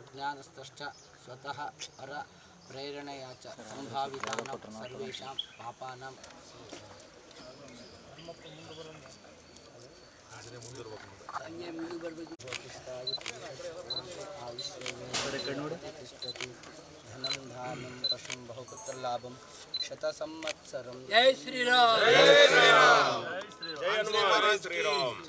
ಅಜ್ಞಾನಸ್ತಶ್ಚ ಸ್ವತಃ ಪರ ಪ್ರೇರಣೆಯ ಚ ಸಂಭಾವಿತಾನಾಂ ಸರ್ವೇಷಾಂ ಪಾಪಾನಾಂ. ಹಂಗೆ ಮುಂದೆ ಬರಬೇಕು. ತಿಷ್ಟತಿ ಧನಂ ಧಾನ್ಯಂ ಪಶುಂ ಬಹುಪುತ್ರಲಾಭಂ ಶತ ಸಂವತ್ಸರಂ ಜೈ ಶ್ರೀರಾಮ್. श्री राम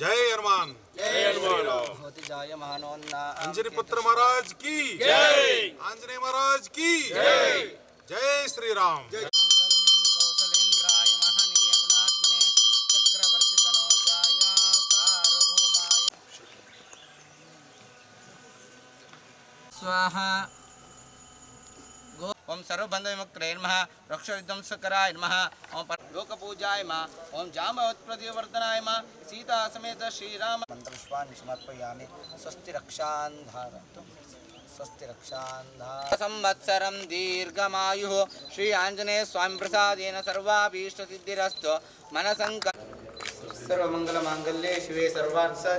जय हनुमान। जय हनुमान। जय अंजनी पुत्र महाराज की। जय। आंजने महाराज की। जय। जय श्री राम जय स्वाहा। ओम सर्वबंध विमुक्त नम रक्ष विध्वंसकराय नम ओम लोकपूजाय ओम जामवत्वर्धनाय सीता समेत श्रीराम। स्वस्ति रक्षा स्वस्ति रक्षा संवत्सर दीर्घमायु। श्री आंजने स्वामी प्रसाद सर्वाभीष्ट सिद्धिस्त मन संक सर्वंगल मंगल्ये शिवे सर्वान्सा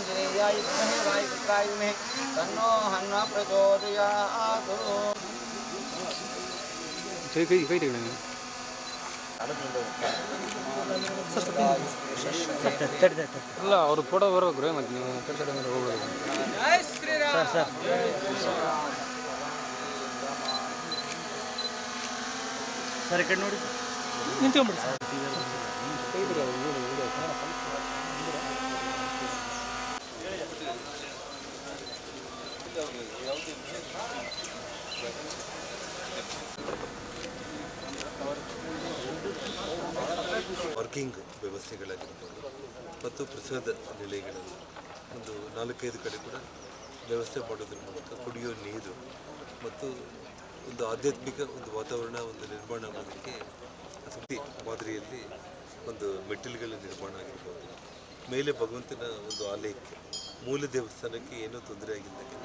संसारसारञ्जनेयाय विद्महे वायुपुत्राय मे तन्नो हन्व प्रचोदयात् ಕೈ ಕೈ ಕೈ ತೆಗೆದ ಇಲ್ಲ ಅವ್ರು ಫೋಟೋ ಬರ್ಬೇಕು ರೀ ಮತ್ತೆ ನೀವು ಕಡೆ ಸೈಡ್ ಅಂದ್ರೆ ಹೋಗ್ಬೋದು ಜೈ ಶ್ರೀರಾಮ್ ಸರ್ ಈ ಕಡೆ ನೋಡಿ ನಿಂತ್ಕೊಂಬಿಡಿ ಸರ್ ಪಾರ್ಕಿಂಗ್ ವ್ಯವಸ್ಥೆಗಳಾಗಿರ್ಬೋದು ಮತ್ತು ಪ್ರಸಾದ ನಿಲಯಗಳಲ್ಲಿ ಒಂದು ನಾಲ್ಕೈದು ಕಡೆ ಕೂಡ ವ್ಯವಸ್ಥೆ ಮಾಡೋದ್ರ ಮೂಲಕ ಕುಡಿಯೋ ನೀರು ಮತ್ತು ಒಂದು ಆಧ್ಯಾತ್ಮಿಕ ಒಂದು ವಾತಾವರಣ, ಒಂದು ನಿರ್ಮಾಣ ಮಾಡೋದಕ್ಕೆ ಸುದ್ದಿ ಮಾದರಿಯಲ್ಲಿ ಒಂದು ಮೆಟ್ಟಿಲುಗಳ ನಿರ್ಮಾಣ ಆಗಿರ್ಬೋದು. ಮೇಲೆ ಭಗವಂತನ ಒಂದು ಆಲಯಕ್ಕೆ, ಮೂಲ ದೇವಸ್ಥಾನಕ್ಕೆ ಏನೂ ತೊಂದರೆ ಆಗಿದ್ದಕ್ಕೆ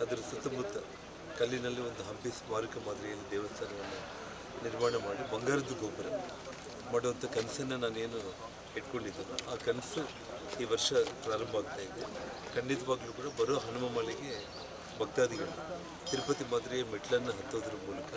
ಅದರ ಸುತ್ತಮುತ್ತ ಕಲ್ಲಿನಲ್ಲಿ ಒಂದು ಹಂಪಿ ಸ್ಮಾರಕ ಮಾದರಿಯಲ್ಲಿ ದೇವಸ್ಥಾನವನ್ನು ನಿರ್ಮಾಣ ಮಾಡಿ ಬಂಗಾರದ ಗೋಪುರ ಮಾಡುವಂಥ ಕನಸನ್ನು ನಾನೇನು ಇಟ್ಕೊಂಡಿದ್ದೆನೋ ಆ ಕನಸು ಈ ವರ್ಷ ಪ್ರಾರಂಭ ಆಗ್ತಾ ಇದೆ. ಖಂಡಿತವಾಗ್ಲೂ ಕೂಡ ಬರೋ ಹನುಮ ಮಾಲೆಗೆ ಭಕ್ತಾದಿಗಳು ತಿರುಪತಿ ಮಾದರಿಯ ಮೆಟ್ಲನ್ನು ಹತ್ತೋದ್ರ ಮೂಲಕ